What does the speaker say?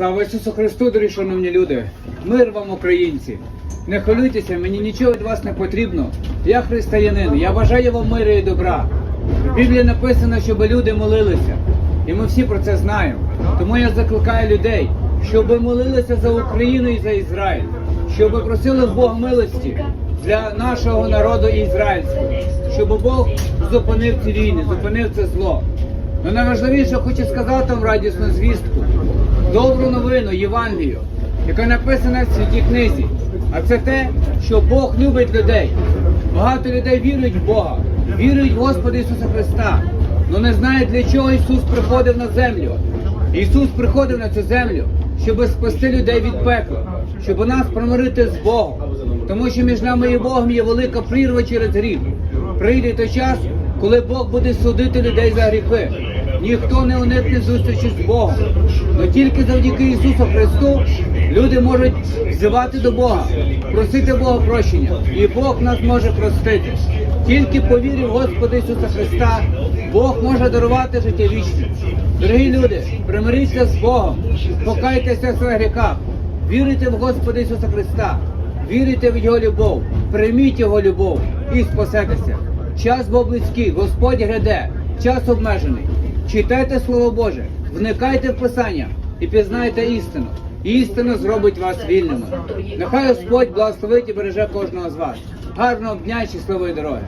Слава Ісусу Христу, дорогі шановні люди! Мир вам, українці! Не хвилюйтеся, мені нічого від вас не потрібно. Я християнин, я бажаю вам миру і добра. В Біблії написано, щоб люди молилися. І ми всі про це знаємо. Тому я закликаю людей, щоб молилися за Україну і за Ізраїль, щоб просили Бога милості для нашого народу ізраїльського, щоб Бог зупинив ці війни, зупинив це зло. Ну найважливіше хочу сказати вам радісну звістку, добру новину Євангелію, яка написана в святій книзі. А це те, що Бог любить людей. Багато людей вірують в Бога, вірують в Господа Ісуса Христа, але не знають, для чого Ісус приходив на землю. Ісус приходив на цю землю, щоб спасти людей від пекла, щоб нас промирити з Богом. Тому що між нами і Богом є велика прірва через гріх. Прийде той час, коли Бог буде судити людей за гріхи. Ніхто не уникне зустрічі з Богом. Но тільки завдяки Ісусу Христу люди можуть взивати до Бога, просити Бога прощення, і Бог нас може простити. Тільки по вірі в Господа Ісуса Христа Бог може дарувати життя вічне. Дорогі люди, примиріться з Богом, покайтеся в своїх гріхах, вірите в Господа Ісуса Христа, вірите в Його любов, прийміть Його любов і спасетеся. Час був близький, Господь гряде, час обмежений. Читайте Слово Боже, вникайте в Писання і пізнайте істину. Істина зробить вас вільними. Нехай Господь благословить і береже кожного з вас. Гарного дня і щасливої дороги!